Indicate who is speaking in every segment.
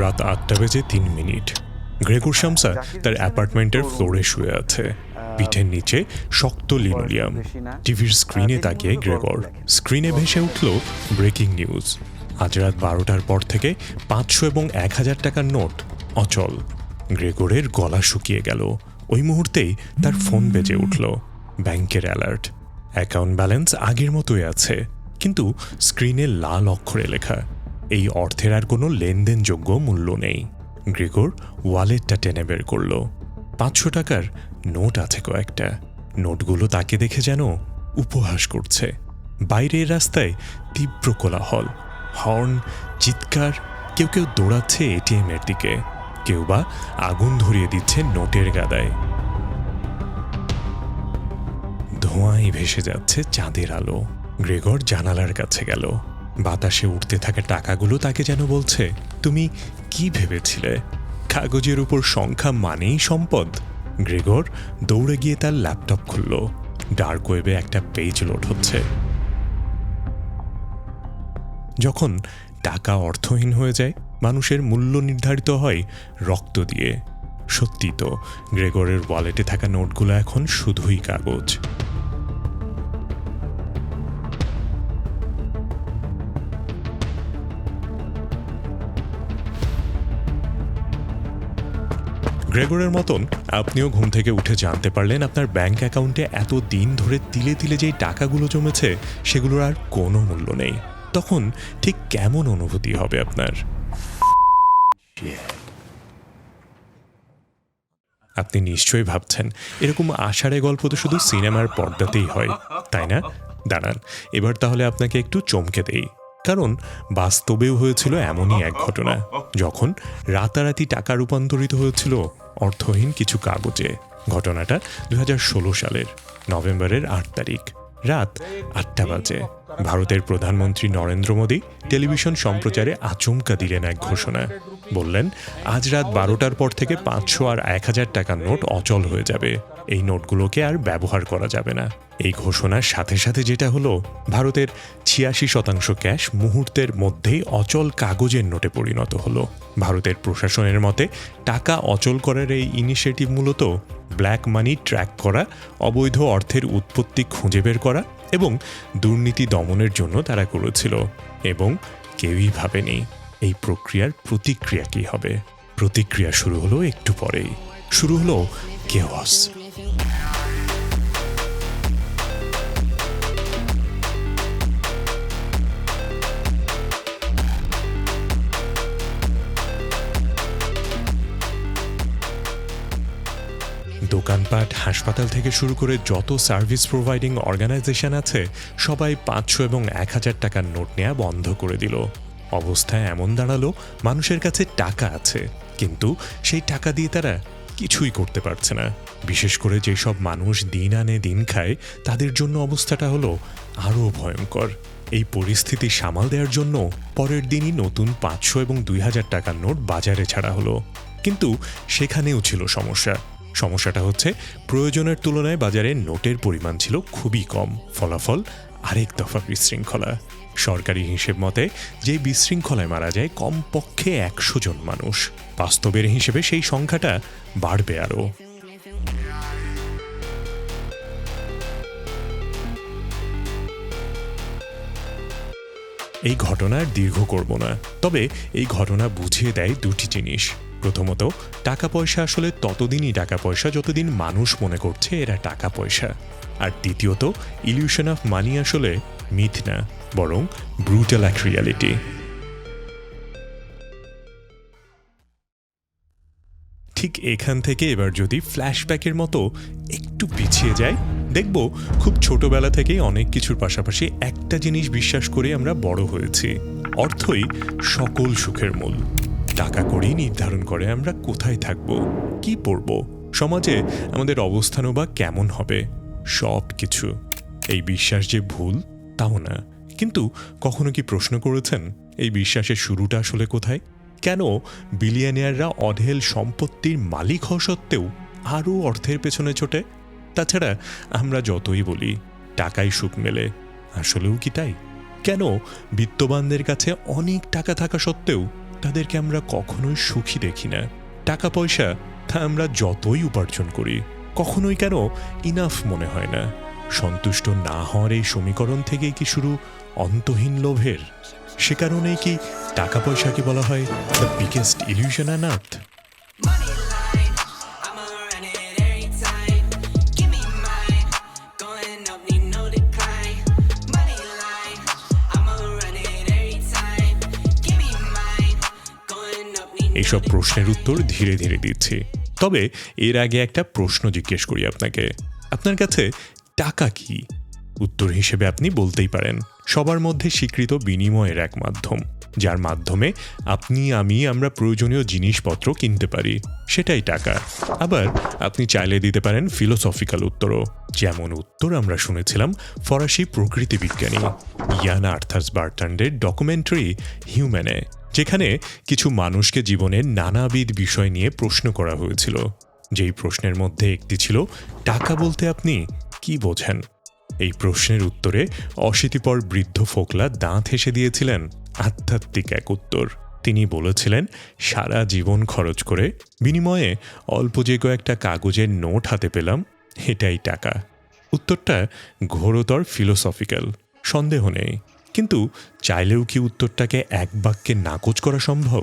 Speaker 1: রাত আটটা বেজে তিন মিনিট। গ্রেগর শামসা তার অ্যাপার্টমেন্টের ফ্লোরে শুয়ে আছে। পিঠের নিচে শক্ত লিনোলিয়াম। টিভির স্ক্রিনে তাকিয়ে গ্রেগর। স্ক্রিনে ভেসে উঠল ব্রেকিং নিউজ। আজ রাত বারোটার পর থেকে পাঁচশো এবং এক হাজার টাকার নোট অচল। গ্রেগরের গলা শুকিয়ে গেল। ওই মুহূর্তেই তার ফোন বেজে উঠল। ব্যাংকের অ্যালার্ট। অ্যাকাউন্ট ব্যালেন্স আগের মতোই আছে। কিন্তু স্ক্রিনে লাল অক্ষরে লেখা এই অর্থের আর কোনো লেনদেনযোগ্য মূল্য নেই। গ্রেগর ওয়ালেটটা টেনে বের করল। পাঁচশো টাকার নোট আছে কয়েকটা। নোটগুলো তাকে দেখে যেন উপহাস করছে। বাইরের রাস্তায় তীব্র কোলাহল, হর্ন, চিৎকার, কেউ কেউ দৌড়াচ্ছে এটিএম এর দিকে, কেউ বা আগুন ধরিয়ে দিচ্ছে নোটের গাদায়। ধোঁয়ায় ভেসে যাচ্ছে চাঁদের আলো। গ্রেগর জানালার কাছে গেল। বাতাসে উঠতে থাকা টাকাগুলো তাকে যেন বলছে, তুমি কি ভেবেছিলে? কাগজের উপর সংখ্যা মানেই সম্পদ। গ্রেগর দৌড়ে গিয়ে তার ল্যাপটপ খুলল। ডার্ক ওয়েবে একটা পেজ লোড হচ্ছে। যখন টাকা অর্থহীন হয়ে যায়, মানুষের মূল্য নির্ধারিত হয় রক্ত দিয়ে। সত্যি তো, গ্রেগরের ওয়ালেটে থাকা নোটগুলো এখন শুধুই কাগজ। গ্রেগরের মতন আপনিও ঘুম থেকে উঠে জানতে পারলেন আপনার ব্যাংক অ্যাকাউন্টে এত দিন ধরে তিলে তিলে যেই টাকাগুলো জমেছে, সেগুলোর আর কোনো মূল্য নেই। তখন ঠিক কেমন অনুভূতি হবে আপনার? আপনি নিশ্চয়ই ভাবছেন, এরকম আষাঢ়ে গল্প তো শুধু সিনেমার পর্দাতেই হয়, তাই না? দাঁড়ান, এবার তাহলে আপনাকে একটু চমকে দেই। কারণ বাস্তবেও হয়েছিল এমনই এক ঘটনা, যখন রাতারাতি টাকা রূপান্তরিত হয়েছিল অর্থহীন কিছু কাগজে। ঘটনাটা দু হাজার ষোলো সালের নভেম্বরের আট তারিখ, রাত আটটা বাজে। ভারতের প্রধানমন্ত্রী নরেন্দ্র মোদী টেলিভিশন সম্প্রচারে আচমকা দিলেন এক ঘোষণা। বললেন, আজ রাত বারোটার পর থেকে পাঁচশো আর এক হাজার টাকার নোট অচল হয়ে যাবে। এই নোটগুলোকে আর ব্যবহার করা যাবে না। এই ঘোষণার সাথে সাথে যেটা হলো, ভারতের ছিয়াশি শতাংশ ক্যাশ মুহূর্তের মধ্যেই অচল কাগজের নোটে পরিণত হলো। ভারতের প্রশাসনের মতে, টাকা অচল করার এই ইনিশিয়েটিভ মূলত ব্ল্যাক মানি ট্র্যাক করা, অবৈধ অর্থের উৎপত্তি খুঁজে বের করা এবং দুর্নীতি দমনের জন্য তারা করেছিল এবং কেউই ভাবেনি এই প্রক্রিয়ার প্রতিক্রিয়া কী হবে। প্রতিক্রিয়া শুরু হলো একটু পরেই। শুরু হলো কেওয়াস দোকানপাট, হাসপাতাল থেকে শুরু করে যত সার্ভিস প্রোভাইডিং অর্গানাইজেশন আছে, সবাই পাঁচশো এবং এক হাজার টাকার নোট নেওয়া বন্ধ করে দিল। অবস্থায় এমন দাঁড়াল, মানুষের কাছে টাকা আছে, কিন্তু সেই টাকা দিয়ে তারা কিছুই করতে পারছে না। বিশেষ করে যেসব মানুষ দিন আনে দিন খায়, তাদের জন্য অবস্থাটা হলো আরও ভয়ঙ্কর। এই পরিস্থিতি সামাল দেওয়ার জন্য পরের দিনই নতুন পাঁচশো এবং দুই হাজার টাকার নোট বাজারে ছাড়া হলো। কিন্তু সেখানেও ছিল সমস্যা। সমস্যাটা হচ্ছে প্রয়োজনের তুলনায় বাজারে নোটের পরিমাণ ছিল খুবই কম। ফলাফল আরেক দফা বিশৃঙ্খলা। সরকারি হিসেব মতে, যে বিশৃঙ্খলায় মারা যায় কমপক্ষে একশো জন মানুষ। বাস্তবের হিসেবে সেই সংখ্যাটা বাড়বে আরও। এই ঘটনার দীর্ঘ করব না। তবে এই ঘটনা বুঝিয়ে দেয় দুটি জিনিস। প্রথমত, টাকা পয়সা আসলে ততদিনই টাকা পয়সা যতদিন মানুষ মনে করছে এরা টাকা পয়সা। আর দ্বিতীয়ত ইলিউশন অফ মানি আসলে মিথ না, বরং ব্রুটাল এক রিয়ালিটি ঠিক এখান থেকে এবার যদি ফ্ল্যাশব্যাকের মতো একটু পিছিয়ে যায় দেখব খুব ছোটবেলা থেকেই অনেক কিছুর পাশাপাশি একটা জিনিস বিশ্বাস করে আমরা বড় হয়েছি। অর্থই সকল সুখের মূল। টাকা করেই নির্ধারণ করে আমরা কোথায় থাকব, কি পড়ব সমাজে আমাদের অবস্থানও বা কেমন হবে, সব কিছু। এই বিশ্বাস যে ভুল, তাও না। কিন্তু কখনো কি প্রশ্ন করেছেন, এই বিশ্বাসের শুরুটা আসলে কোথায়? কেন বিলিয়নিয়াররা অঢেল সম্পত্তির মালিক হওয়া সত্ত্বেও আরও অর্থের পেছনে ছোটে? তাছাড়া আমরা যতই বলি, টাকাই সুখ মেলে, আসলেও কি তাই? কেন বিত্তবানদের কাছে অনেক টাকা থাকা সত্ত্বেও তাদেরকে আমরা কখনোই সুখী দেখি না। টাকা পয়সা তা আমরা যতই উপার্জন করি, কখনোই কেন ইনাফ মনে হয় না। সন্তুষ্ট না হওয়ার এই সমীকরণ থেকেই কি শুরু অন্তহীন লোভের? সে কারণেই কি টাকা পয়সাকে বলা হয় দ্য বিগেস্ট ইলিউশন অ্যান এইসব প্রশ্নের উত্তর ধীরে ধীরে দিচ্ছি। তবে এর আগে একটা প্রশ্ন জিজ্ঞেস করি আপনাকে। আপনার কাছে টাকা কি? উত্তর হিসেবে আপনি বলতেই পারেন। সবার মধ্যে স্বীকৃত বিনিময়ের এক মাধ্যম, যার মাধ্যমে আপনি, আমি, আমরা প্রয়োজনীয় জিনিসপত্র কিনতে পারি। সেটাই টাকা। আবার আপনি চাইলে দিতে পারেন ফিলোসফিক্যাল উত্তরও। যেমন উত্তর আমরা শুনেছিলাম ফরাসি প্রকৃতি বিজ্ঞানী ইয়ান আর্থাস বার্টান্ডের ডকুমেন্টারি হিউম্যানে যেখানে কিছু মানুষকে জীবনের নানাবিধ বিষয় নিয়ে প্রশ্ন করা হয়েছিল। যেই প্রশ্নের মধ্যে একটি ছিল, টাকা বলতে আপনি কি বোঝেন? এই প্রশ্নের উত্তরে অশীতিপর বৃদ্ধ ফোকলা দাঁত হেসে দিয়েছিলেন আধ্যাত্মিক এক উত্তর। তিনি বলেছিলেন, সারা জীবন খরচ করে বিনিময়ে অল্প যে কয়েকটা কাগজের নোট হাতে পেলাম, এটাই টাকা। উত্তরটা ঘোরতর ফিলোসফিক্যাল সন্দেহ নেই। কিন্তু চাইলেও কি উত্তরটাকে এক বাক্যে নাকচ করা সম্ভব?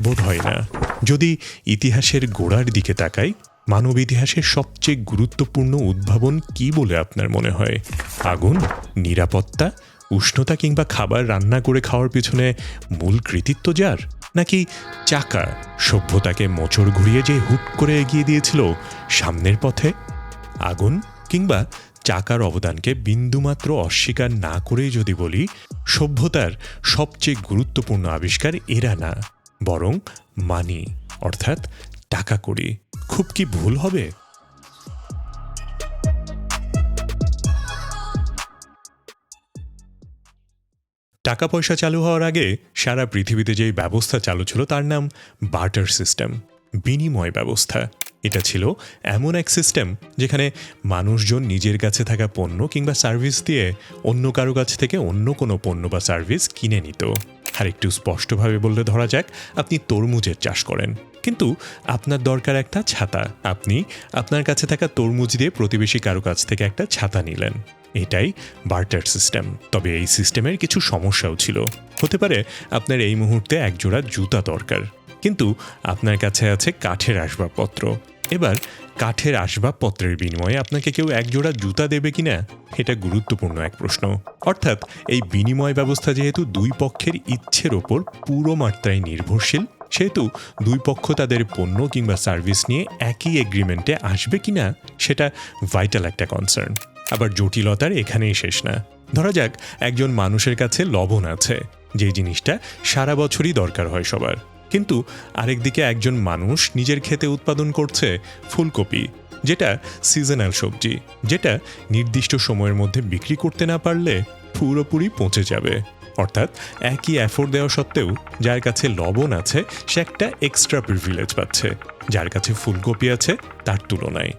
Speaker 1: বোধ হয় না। যদি ইতিহাসের গোড়ার দিকে তাকাই, মানব ইতিহাসের সবচেয়ে গুরুত্বপূর্ণ উদ্ভাবন কি বলে আপনার মনে হয়? আগুন, নিরাপত্তা, উষ্ণতা কিংবা খাবার রান্না করে খাওয়ার পিছনে মূল কৃতিত্ব যার? নাকি চাকা, সভ্যতাকে মোচড় ঘুরিয়ে যে হুট করে এগিয়ে দিয়েছিল সামনের পথে? আগুন কিংবা চাকার অবদানকে বিন্দুমাত্র অস্বীকার না করেই যদি বলি, সভ্যতার সবচেয়ে গুরুত্বপূর্ণ আবিষ্কার এরা না, বরং মানি, অর্থাৎ টাকা করি খুব কি ভুল হবে? টাকা পয়সা চালু হওয়ার আগে সারা পৃথিবীতে যেই ব্যবস্থা চালু ছিল তার নাম বার্টার সিস্টেম, বিনিময় ব্যবস্থা। এটা ছিল এমন এক সিস্টেম যেখানে মানুষজন নিজের কাছে থাকা পণ্য কিংবা সার্ভিস দিয়ে অন্য কারও কাছ থেকে অন্য কোনো পণ্য বা সার্ভিস কিনে নিত। আর একটু স্পষ্টভাবে বললে ধরা যাক, আপনি তরমুজের চাষ করেন। কিন্তু আপনার দরকার একটা ছাতা। আপনি আপনার কাছে থাকা তরমুজ দিয়ে প্রতিবেশী কারও কাছ থেকে একটা ছাতা নিলেন। এটাই বার্টার সিস্টেম তবে এই সিস্টেমের কিছু সমস্যাও ছিল। হতে পারে আপনার এই মুহূর্তে একজোড়া জুতা দরকার। কিন্তু আপনার কাছে আছে কাঠের আসবাবপত্র। এবার কাঠের আসবাবপত্রের বিনিময়ে আপনাকে কেউ একজোড়া জুতা দেবে কিনা, এটা গুরুত্বপূর্ণ এক প্রশ্ন। অর্থাৎ এই বিনিময় ব্যবস্থা যেহেতু দুই পক্ষের ইচ্ছের ওপর পুরো মাত্রায় নির্ভরশীল, সেহেতু দুই পক্ষ তাদের পণ্য কিংবা সার্ভিস নিয়ে একই এগ্রিমেন্টে আসবে কিনা, সেটা ভাইটাল একটা কনসার্ন আবার জটিলতার এখানেই শেষ না। ধরা যাক, একজন মানুষের কাছে লবণ আছে, যে জিনিসটা সারা বছরই দরকার হয় সবার। কিন্তু আরেকদিকে একজন মানুষ নিজের ক্ষেতে উৎপাদন করছে ফুলকপি, যেটা সিজনাল সবজি, যেটা নির্দিষ্ট সময়ের মধ্যে বিক্রি করতে না পারলে পুরোপুরি পচে যাবে। অর্থাৎ একই অ্যাফোর্ড দেওয়া সত্ত্বেও যার কাছে লবণ আছে, সে একটা এক্সট্রা প্রিভিলেজ পাচ্ছে। যার কাছে ফুলকপি আছে, তার তুলনায়।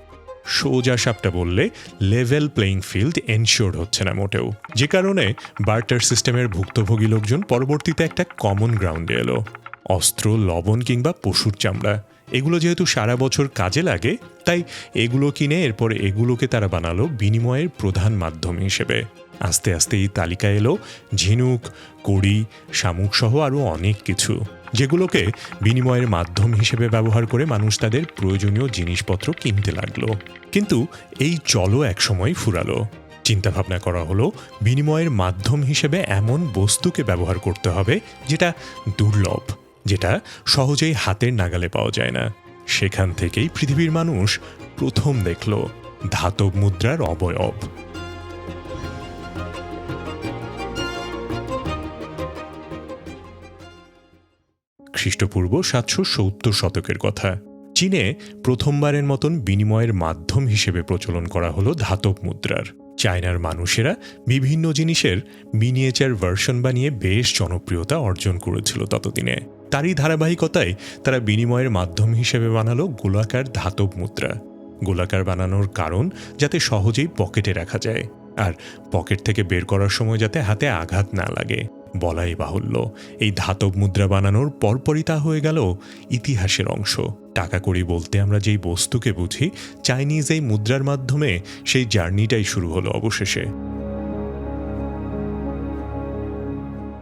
Speaker 1: সোজা সাপটা বললে লেভেল প্লেইং ফিল্ড এনশিওর হচ্ছে না মোটেও। যে কারণে বার্টার সিস্টেমের ভুক্তভোগী লোকজন পরবর্তীতে একটা কমন গ্রাউন্ডে এলো। অস্ত্র, লবণ কিংবা পশুর চামড়া। এগুলো যেহেতু সারা বছর কাজে লাগে, তাই এগুলো কিনে এরপর এগুলোকে তারা বানালো বিনিময়ের প্রধান মাধ্যম হিসেবে। আস্তে আস্তে এই তালিকা এলো ঝিনুক, কড়ি, শামুক সহ আরও অনেক কিছু, যেগুলোকে বিনিময়ের মাধ্যম হিসেবে ব্যবহার করে মানুষ তাদের প্রয়োজনীয় জিনিসপত্র কিনতে লাগল। কিন্তু এই চলো একসময় ফুরালো। চিন্তাভাবনা করা হলো বিনিময়ের মাধ্যম হিসেবে এমন বস্তুকে ব্যবহার করতে হবে যেটা দুর্লভ। যেটা সহজেই হাতের নাগালে পাওয়া যায় না। সেখান থেকেই পৃথিবীর মানুষ প্রথম দেখল ধাতব মুদ্রার অবয়ব। খ্রিস্টপূর্ব সাতশো সত্তর শতকের কথা। চীনে প্রথমবারের মতন বিনিময়ের মাধ্যম হিসেবে প্রচলন করা হলো ধাতব মুদ্রার। চায়নার মানুষেরা বিভিন্ন জিনিসের মিনিয়েচার ভার্সন বানিয়ে বেশ জনপ্রিয়তা অর্জন করেছিল ততদিনে। তারই ধারাবাহিকতায় তারা বিনিময়ের মাধ্যম হিসেবে বানালো গোলাকার ধাতব মুদ্রা। গোলাকার বানানোর কারণ যাতে সহজেই পকেটে রাখা যায় আর পকেট থেকে বের করার সময় যাতে হাতে আঘাত না লাগে। বলাই বাহুল্য, এই ধাতব মুদ্রা বানানোর পরপরই তা হয়ে গেল ইতিহাসের অংশ। টাকা কড়ি বলতে আমরা যেই বস্তুকে বুঝি, চাইনিজ এই মুদ্রার মাধ্যমে সেই জার্নিটাই শুরু হলো অবশেষে।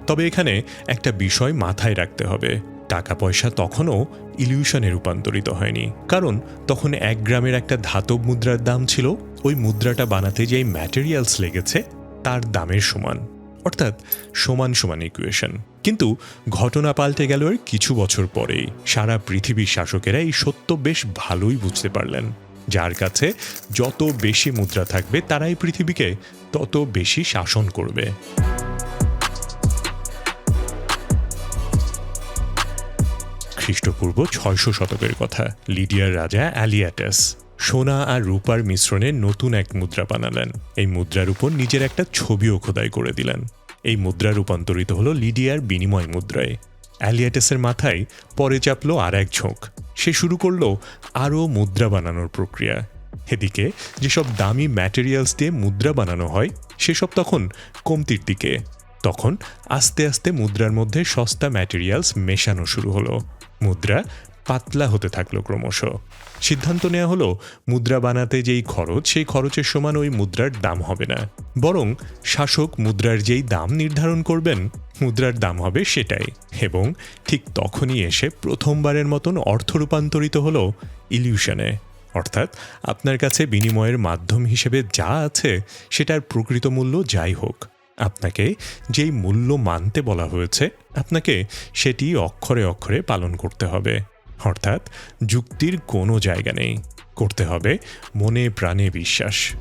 Speaker 1: তবে এখানে একটা বিষয় মাথায় রাখতে হবে। টাকা পয়সা তখনও ইলিউশনে রূপান্তরিত হয়নি। কারণ তখন এক গ্রামের একটা ধাতব মুদ্রার দাম ছিল, ওই মুদ্রাটা বানাতে যেই ম্যাটেরিয়ালস লেগেছে, তার দামের সমান। অর্থাৎ সমান সমান ইকুয়েশন কিন্তু ঘটনা পাল্টে গেল এর কিছু বছর পরেই। সারা পৃথিবীর শাসকেরা এই সত্য বেশ ভালোই বুঝতে পারলেন। যার কাছে যত বেশি মুদ্রা থাকবে, তারাই পৃথিবীকে তত বেশি শাসন করবে। খ্রিস্টপূর্ব ছয়শো শতকের কথা, লিডিয়ার রাজা অ্যালিয়াটাস। সোনা আর রূপার মিশ্রণে নতুন এক মুদ্রা বানালেন। এই মুদ্রার উপর নিজের একটা ছবিও খোদাই করে দিলেন। এই মুদ্রা রূপান্তরিত হলো লিডিয়ার বিনিময় মুদ্রায়। অ্যালিয়াটাসের মাথায় পরে চাপলো আর এক ঝোঁক। সে শুরু করল আরও মুদ্রা বানানোর প্রক্রিয়া। এদিকে যেসব দামি ম্যাটেরিয়ালস দিয়ে মুদ্রা বানানো হয়, সেসব তখন কমতির দিকে। তখন আস্তে আস্তে মুদ্রার মধ্যে সস্তা ম্যাটেরিয়ালস মেশানো শুরু হলো। মুদ্রা পাতলা হতে থাকল ক্রমশ। সিদ্ধান্ত নেওয়া হলো, মুদ্রা বানাতে যেই খরচ, সেই খরচের সমান ওই মুদ্রার দাম হবে না। বরং শাসক মুদ্রার যেই দাম নির্ধারণ করবেন, মুদ্রার দাম হবে সেটাই। এবং ঠিক তখনই এসে প্রথমবারের মতন অর্থ রূপান্তরিত হলো ইলিউশনে। অর্থাৎ আপনার কাছে বিনিময়ের মাধ্যম হিসেবে যা আছে, সেটার প্রকৃত মূল্য যাই হোক। আপনাকে যেই মূল্য মানতে বলা হয়েছে, আপনাকে সেটি অক্ষরে অক্ষরে পালন করতে হবে। অর্থাৎ যুক্তির কোনো জায়গা নেই। করতে হবে মনে প্রাণে বিশ্বাস।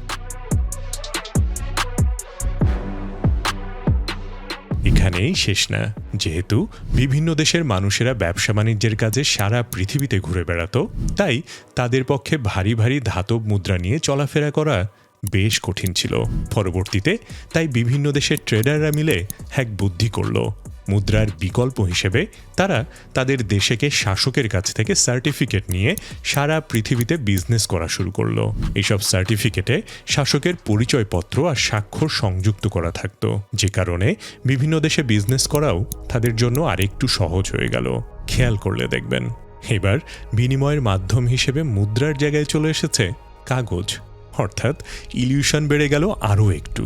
Speaker 1: এখানেই শেষ না। যেহেতু বিভিন্ন দেশের মানুষেরা ব্যবসা বাণিজ্যের কাজে সারা পৃথিবীতে ঘুরে বেড়াতো, তাই তাদের পক্ষে ভারী ভারী ধাতব মুদ্রা নিয়ে চলাফেরা করা বেশ কঠিন ছিল। পরবর্তীতে তাই বিভিন্ন দেশের ট্রেডাররা মিলে এক বুদ্ধি করল। মুদ্রার বিকল্প হিসেবে তারা তাদের দেশেকে শাসকের কাছ থেকে সার্টিফিকেট নিয়ে সারা পৃথিবীতে বিজনেস করা শুরু করল। এইসব সার্টিফিকেটে শাসকের পরিচয়পত্র আর স্বাক্ষর সংযুক্ত করা থাকতো। যে কারণে বিভিন্ন দেশে বিজনেস করাও তাদের জন্য আরেকটু সহজ হয়ে গেল। খেয়াল করলে দেখবেন। এবার বিনিময়ের মাধ্যম হিসেবে মুদ্রার জায়গায় চলে এসেছে কাগজ। অর্থাৎ ইলিউশন বেড়ে গেল আরও একটু।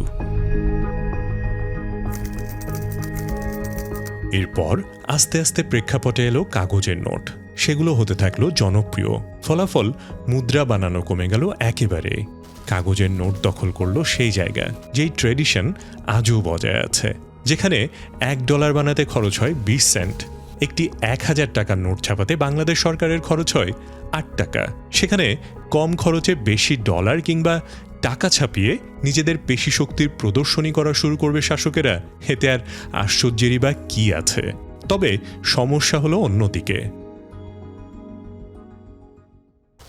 Speaker 1: এরপর আস্তে আস্তে প্রেক্ষাপটে এলো কাগজের নোট। সেগুলো হতে থাকল জনপ্রিয়। ফলাফল মুদ্রা বানানো কমে গেল একেবারে। কাগজের নোট দখল করল সেই জায়গা, যেই ট্রেডিশন আজও বজায় আছে, যেখানে এক ডলার বানাতে খরচ হয় বিশ সেন্ট। একটি এক হাজার টাকার নোট ছাপাতে বাংলাদেশ সরকারের খরচ হয় আট টাকা। সেখানে কম খরচে বেশি ডলার কিংবা টাকা ছাপিয়ে নিজেদের পেশি শক্তির প্রদর্শনী করা শুরু করবে শাসকেরা, এতে আর আশ্চর্যেরই বা কি আছে? তবে সমস্যা হলো অন্যদিকে।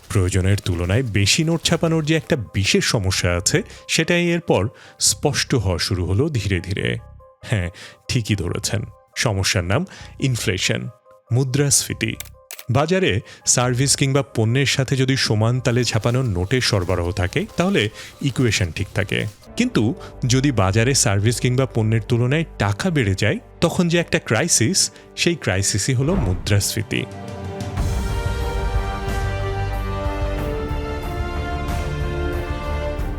Speaker 1: প্রয়োজনের তুলনায় বেশি নোট ছাপানোর যে একটা বিশেষ সমস্যা আছে, সেটাই এরপর স্পষ্ট হওয়া শুরু হলো ধীরে ধীরে। হ্যাঁ ঠিকই ধরেছেন। সমস্যার নাম ইনফ্লেশন মুদ্রাস্ফীতি। বাজারে সার্ভিস কিংবা পণ্যের সাথে যদি সমান তালে ছাপানো নোটের সরবরাহ থাকে, তাহলে ইকুয়েশন ঠিক থাকে। কিন্তু যদি বাজারে সার্ভিস কিংবা পণ্যের তুলনায় টাকা বেড়ে যায়, তখন যে একটা ক্রাইসিস সেই ক্রাইসিসই হলো মুদ্রাস্ফীতি।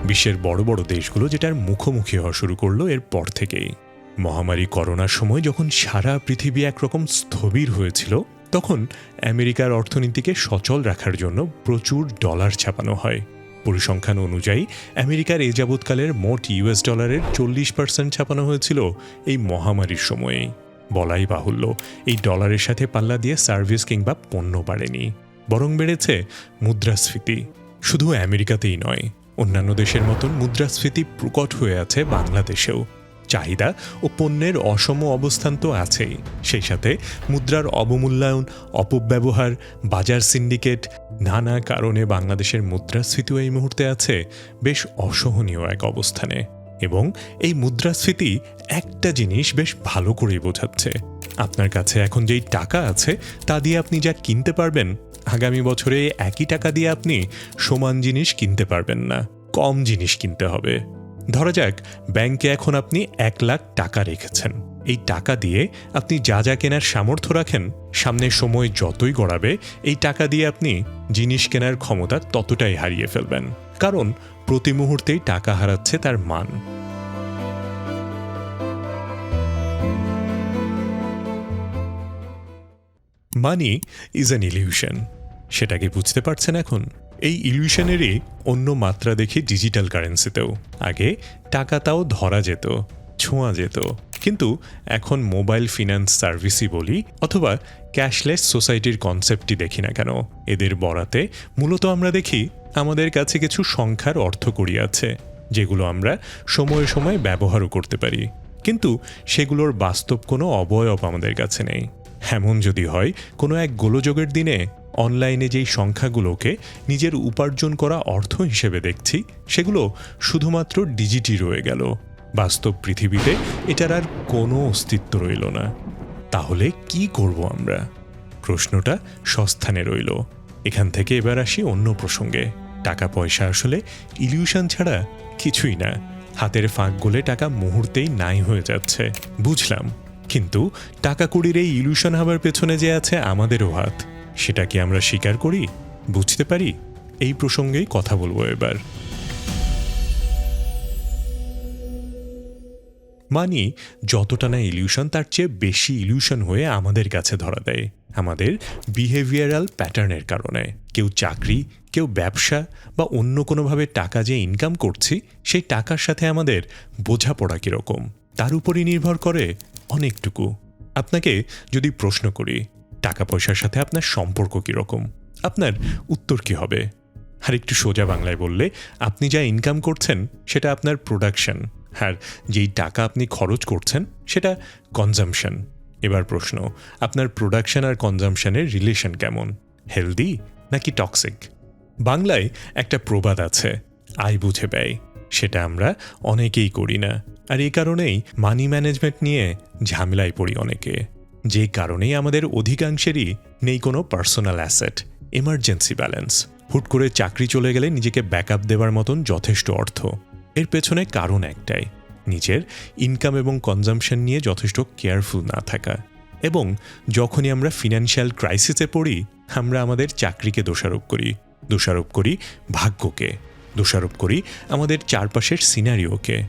Speaker 1: বিশ্বের বড় বড় দেশগুলো যেটার মুখোমুখি হওয়া শুরু করল এর পর থেকেই। মহামারী করোনার সময় যখন সারা পৃথিবী একরকম স্থবির হয়েছিল তখন আমেরিকার অর্থনীতিকে সচল রাখার জন্য প্রচুর ডলার ছাপানো হয়। পরিসংখ্যান অনুযায়ী, আমেরিকার এ যাবৎকালের মোট ইউএস ডলারের চল্লিশ পার্সেন্ট ছাপানো হয়েছিল এই মহামারীর সময়েই বলাই বাহুল্য, এই ডলারের সাথে পাল্লা দিয়ে সার্ভিস কিংবা পণ্য বাড়েনি, বরং বেড়েছে মুদ্রাস্ফীতি। শুধু আমেরিকাতেই নয়, অন্যান্য দেশের মতন মুদ্রাস্ফীতি প্রকট হয়ে আছে বাংলাদেশেও। চাহিদা ও পণ্যের অসম অবস্থান তো আছেই। সেই সাথে মুদ্রার অবমূল্যায়ন, অপব্যবহার, বাজার সিন্ডিকেট, নানা কারণে বাংলাদেশের মুদ্রাস্ফীতিও এই মুহূর্তে আছে, বেশ অসহনীয় এক অবস্থানে। এবং এই মুদ্রাস্ফীতি একটা জিনিস বেশ ভালো করেই বোঝাচ্ছে। আপনার কাছে এখন যেই টাকা আছে, তা দিয়ে আপনি যা কিনতে পারবেন, আগামী বছরে একই টাকা দিয়ে আপনি সমান জিনিস কিনতে পারবেন না। কম জিনিস কিনতে হবে। ধরা যাক, ব্যাংকে এখন আপনি এক লাখ টাকা রেখেছেন। এই টাকা দিয়ে আপনি যা যা কেনার সামর্থ্য রাখেন সামনের সময় যতই গড়াবে, এই টাকা দিয়ে আপনি জিনিস কেনার ক্ষমতা ততটাই হারিয়ে ফেলবেন। কারণ, প্রতি মুহূর্তেই টাকা হারাচ্ছে তার মান। মানি ইজ অ্যান ইলিউশন সেটা কি বুঝতে পারছেন এখন? এই ইলিউশনেরই অন্য মাত্রা দেখি ডিজিটাল কারেন্সিতেও আগে টাকা তাও ধরা যেত, ছোঁয়া যেত। কিন্তু এখন মোবাইল ফিনান্স সার্ভিসই বলি, অথবা ক্যাশলেস সোসাইটির কনসেপ্টটি দেখি না কেন। এদের বরাতে মূলত আমরা দেখি আমাদের কাছে কিছু সংখ্যার অর্থ অর্থকড়ি আছে, যেগুলো আমরা সময়ে সময়ে ব্যবহারও করতে পারি। কিন্তু সেগুলোর বাস্তব কোনো অবয়ব আমাদের কাছে নেই। এমন যদি হয়, কোনো এক গোলযোগের দিনে অনলাইনে যেই সংখ্যাগুলোকে নিজের উপার্জন করা অর্থ হিসেবে দেখছি, সেগুলো শুধুমাত্র ডিজিটি রয়ে গেল। বাস্তব পৃথিবীতে এটার আর কোনো অস্তিত্ব রইল না। তাহলে কি করব আমরা? প্রশ্নটা সস্থানে রইল। এখান থেকে এবার আসি অন্য প্রসঙ্গে। টাকা পয়সা আসলে ইলিউশন ছাড়া কিছুই না। হাতের ফাঁক গলে টাকা মুহূর্তেই নাই হয়ে যাচ্ছে। বুঝলাম। কিন্তু টাকা কুড়ির এই ইলিউশন হবার পেছনে যে আছে আমাদেরও হাত। সেটা কি আমরা স্বীকার করি? বুঝতে পারি? এই প্রসঙ্গেই কথা বলব এবার। মানি, যতটা না ইলিউশন, তার চেয়ে বেশি ইলিউশন হয়ে আমাদের কাছে ধরা দেয়। আমাদের বিহেভিয়ারাল প্যাটার্নের কারণে। কেউ চাকরি, কেউ ব্যবসা বা অন্য কোনোভাবে টাকা যে ইনকাম করছি, সেই টাকার সাথে আমাদের বোঝাপড়া কীরকম? তার উপরই নির্ভর করে অনেকটুকু। আপনাকে যদি প্রশ্ন করি টাকা পয়সার সাথে আপনার সম্পর্ক কীরকম? আপনার উত্তর কী হবে? আর একটু সোজা বাংলায় বললে, আপনি যা ইনকাম করছেন, সেটা আপনার প্রোডাকশন আর যেই টাকা আপনি খরচ করছেন, সেটা কনজামশন এবার প্রশ্ন, আপনার প্রোডাকশন আর কনজামশনের রিলেশন কেমন? হেলদি নাকি টক্সিক বাংলায় একটা প্রবাদ আছে, আয় বুঝে ব্যয়। সেটা আমরা অনেকেই করি না। আর এই কারণেই মানি ম্যানেজমেন্ট নিয়ে ঝামেলায় পড়ি অনেকে। যে কারণেই আমাদের অধিকাংশেরই নেই কোনো পার্সোনাল অ্যাসেট এমার্জেন্সি ব্যালেন্স হুট করে চাকরি চলে গেলে নিজেকে ব্যাকআপ দেওয়ার মতন যথেষ্ট অর্থ। এর পেছনে কারণ একটাই, নিজের ইনকাম এবং কনজামশন নিয়ে যথেষ্ট কেয়ারফুল না থাকা। এবং যখনই আমরা ফিনান্সিয়াল ক্রাইসিসে পড়ি, আমরা আমাদের চাকরিকে দোষারোপ করি। দোষারোপ করি ভাগ্যকে। দোষারোপ করি আমাদের চারপাশের সিনারিওকে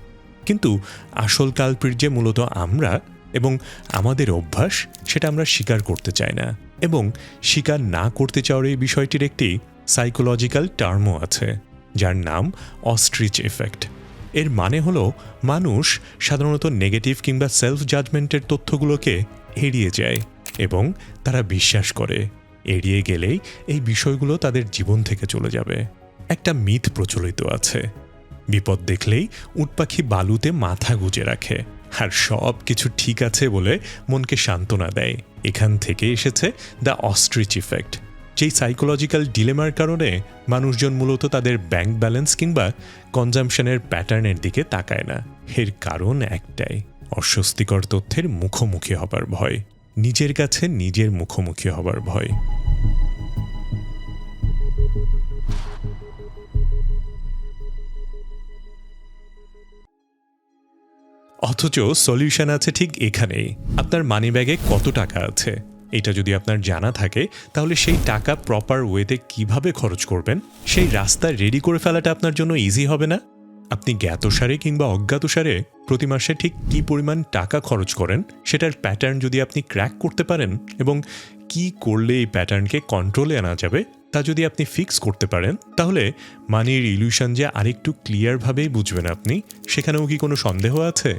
Speaker 1: কিন্তু আসল কালপ্রিট যে মূলত আমরা এবং আমাদের অভ্যাস সেটা আমরা স্বীকার করতে চাই না। এবং স্বীকার না করতে চাওয়ার এই বিষয়টির একটি সাইকোলজিক্যাল টার্মও আছে, যার নাম অস্ট্রিচ এফেক্ট এর মানে হলো মানুষ সাধারণত নেগেটিভ কিংবা সেলফ জাজমেন্টের তথ্যগুলোকে এড়িয়ে যায় এবং তারা বিশ্বাস করে। এড়িয়ে গেলেই এই বিষয়গুলো তাদের জীবন থেকে চলে যাবে। একটা মিথ প্রচলিত আছে। বিপদ দেখলেই উটপাখি বালুতে মাথা গুজে রাখে। আর সব কিছু ঠিক আছে বলে মনকে সান্ত্বনা দেয়। এখান থেকে এসেছে দ্য অস্ট্রিচ ইফেক্ট যেই সাইকোলজিক্যাল ডিলেমার কারণে মানুষজন মূলত তাদের ব্যাংক ব্যালেন্স কিংবা কনজামশনের প্যাটার্নের দিকে তাকায় না। এর কারণ একটাই, অস্বস্তিকর তথ্যের মুখোমুখি হবার ভয়, নিজের কাছে নিজের মুখোমুখি হবার ভয়। অথচ সলিউশন আছে ঠিক এখানেই। আপনার মানি ব্যাগে কত টাকা আছে? এটা যদি আপনার জানা থাকে, তাহলে সেই টাকা প্রপার ওয়েতে কীভাবে খরচ করবেন? সেই রাস্তা রেডি করে ফেলাটা আপনার জন্য ইজি হবে না? আপনি জ্ঞাতসারে কিংবা অজ্ঞাতসারে প্রতি মাসে ঠিক কী পরিমাণ টাকা খরচ করেন, সেটার প্যাটার্ন যদি আপনি ক্র্যাক করতে পারেন এবং কি করলে এই প্যাটার্নকে কন্ট্রোলে আনা যাবে, তা যদি আপনি ফিক্স করতে পারেন, তাহলে মানির ইলিউশন যে আরেকটু ক্লিয়ারভাবেই বুঝবেন আপনি, সেখানেও কি কোনো সন্দেহ আছে?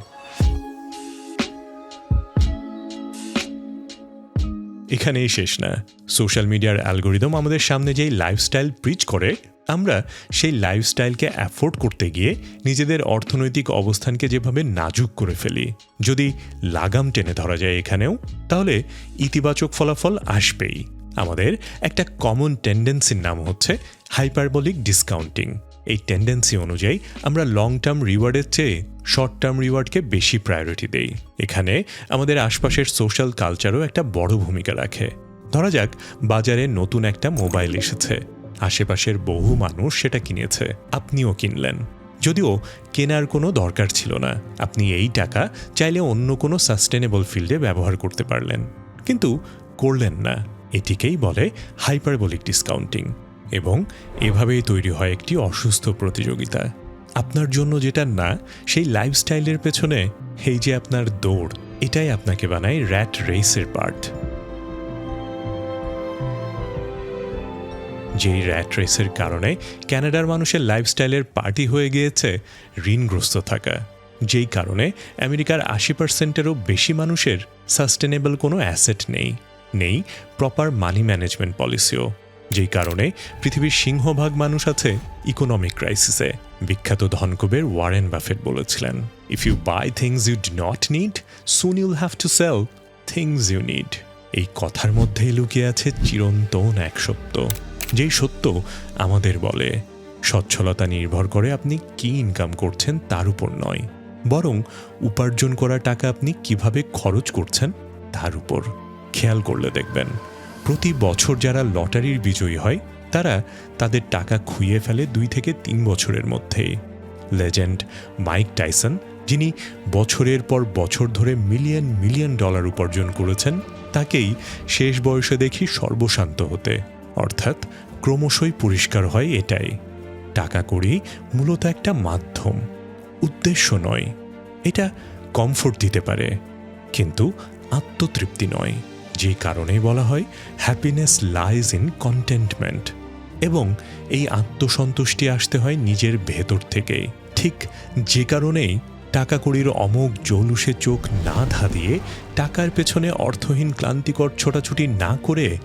Speaker 1: এখানেই শেষ না। সোশ্যাল মিডিয়ার অ্যালগোরিদম আমাদের সামনে যেই লাইফস্টাইল প্রিচ করে, আমরা সেই লাইফস্টাইলকে অ্যাফোর্ড করতে গিয়ে নিজেদের অর্থনৈতিক অবস্থানকে যেভাবে নাজুক করে ফেলি। যদি লাগাম টেনে ধরা যায় এখানেও, তাহলে ইতিবাচক ফলাফল আসবেই। আমাদের একটা কমন টেন্ডেন্সির নাম হচ্ছে হাইপারবলিক ডিসকাউন্টিং এই টেন্ডেন্সি অনুযায়ী আমরা লং টার্ম রিওয়ার্ডের চেয়ে শর্ট টার্ম রিওয়ার্ডকে বেশি প্রায়োরিটি দেই। এখানে আমাদের আশপাশের সোশ্যাল কালচারও একটা বড় ভূমিকা রাখে। ধরা যাক, বাজারে নতুন একটা মোবাইল এসেছে। আশেপাশের বহু মানুষ সেটা কিনেছে। আপনিও কিনলেন। যদিও কেনার কোনো দরকার ছিল না। আপনি এই টাকা চাইলে অন্য কোনো সাস্টেনেবল ফিল্ডে ব্যবহার করতে পারলেন। কিন্তু করলেন না। এটিকেই বলে হাইপারবলিক ডিসকাউন্টিং এবং এভাবেই তৈরি হয় একটি অসুস্থ প্রতিযোগিতা। আপনার জন্য যেটা না, সেই লাইফস্টাইলের পেছনে এই যে আপনার দৌড়, এটাই আপনাকে বানায় র্যাট রেসের পার্ট যেই র্যাট রেসের কারণে ক্যানাডার মানুষের লাইফস্টাইলের পার্টি হয়ে গিয়েছে, ঋণগ্রস্ত থাকা। যেই কারণে আমেরিকার আশি পার্সেন্টেরও বেশি মানুষের সাস্টেনেবল কোনো অ্যাসেট নেই নেই প্রপার মানি ম্যানেজমেন্ট পলিসিও যেই কারণে পৃথিবীর সিংহভাগ মানুষ আছে ইকোনমিক ক্রাইসিসে বিখ্যাত ধনকুবের ওয়ারেন বাফেট বলেছিলেন if you buy things you do not need soon you'll have to sell things you need এই কথার মধ্যেই লুকিয়ে আছে চিরন্তন এক সত্য, যেই সত্য আমাদের বলে, সচ্ছলতা নির্ভর করে আপনি কি ইনকাম করছেন তার উপর নয়, বরং উপার্জন করা টাকা আপনি কীভাবে খরচ করছেন তার উপর। খেয়াল করলে দেখবেন, প্রতি বছর যারা লটারির বিজয়ী হয় তারা তাদের টাকা খুইয়ে ফেলে দুই থেকে তিন বছরের মধ্যেই। লেজেন্ড মাইক টাইসন, যিনি বছরের পর বছর ধরে মিলিয়ন মিলিয়ন ডলার উপার্জন করেছেন, তাকেই শেষ বয়সে দেখি সর্বশান্ত হতে। অর্থাৎ ক্রমশই পরিষ্কার হয় এটাই। টাকা করি মূলত একটা মাধ্যম, উদ্দেশ্য নয়। এটা কমফোর্ট দিতে পারে, কিন্তু আত্মতৃপ্তি নয়। যে কারণেই বলা হয়, হ্যাপিনেস লাইজ ইন কন্টেন্টমেন্ট। এবং এই আত্মসন্তুষ্টি আসতে হয় নিজের ভেতর থেকেই। ঠিক যে কারণেই টাকা কড়ির অমোঘ জৌলুসে চোখ না ধাঁধিয়ে টাকার পেছনে অর্থহীন ক্লান্তিকর ছোটাছুটি না করে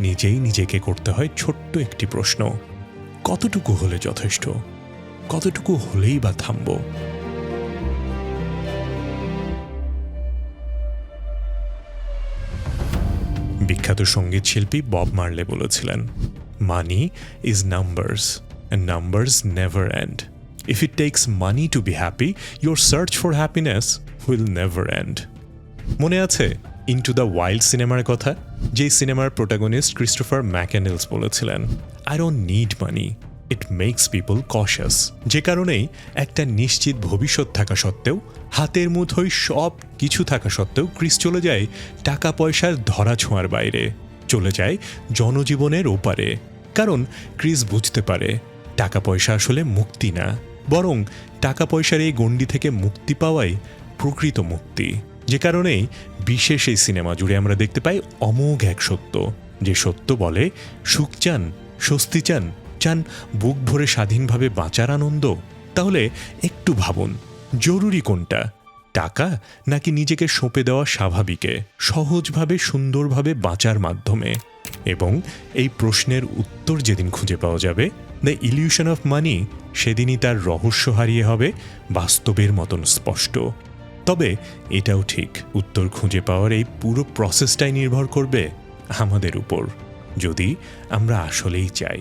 Speaker 1: নিজেই নিজেকে করতে হয় ছোট্ট একটি প্রশ্ন। কতটুকু হলে যথেষ্ট? কতটুকু হলেই বা থামব? বিখ্যাত সংগীত শিল্পী বব মার্লে বলেছিলেন money is numbers and numbers never end if it takes money to be happy your search for happiness will never end মনে আছে ইনটু দ্য ওয়াইল্ড সিনেমার কথা? যেই সিনেমার প্রোটাগনিস্ট ক্রিস্টোফার ম্যাকেনেলস বলেছিলেন I don't need money it makes people cautious যে কারণেই একটা নিশ্চিত ভবিষ্যৎ থাকা সত্ত্বেও, হাতের মুঠোয় সব কিছু থাকা সত্ত্বেও ক্রিস চলে যায় টাকা পয়সার ধরা ছোঁয়ার বাইরে। চলে যায় জনজীবনের ওপারে। কারণ ক্রিস বুঝতে পারে টাকা পয়সা আসলে মুক্তি না। বরং টাকা পয়সার এই গণ্ডি থেকে মুক্তি পাওয়াই প্রকৃত মুক্তি। যে কারণেই বিশেষ এই সিনেমা জুড়ে আমরা দেখতে পাই অমোঘ এক সত্য। যে সত্য বলে, সুখ চান, স্বস্তি চান চান বুক ভরে স্বাধীনভাবে বাঁচার আনন্দ। তাহলে একটু ভাবুন, জরুরি কোনটা? টাকা নাকি নিজেকে সঁপে দেওয়া স্বাভাবিকে, সহজভাবে, সুন্দরভাবে বাঁচার মাধ্যমে? এবং এই প্রশ্নের উত্তর যেদিন খুঁজে পাওয়া যাবে দ্য ইলিউশন অফ মানি সেদিনই তার রহস্য হারিয়ে হবে, বাস্তবের মতন স্পষ্ট। তবে এটাও ঠিক, উত্তর খুঁজে পাওয়ার এই পুরো প্রসেসটাই নির্ভর করবে আমাদের উপর, যদি আমরা আসলেই চাই।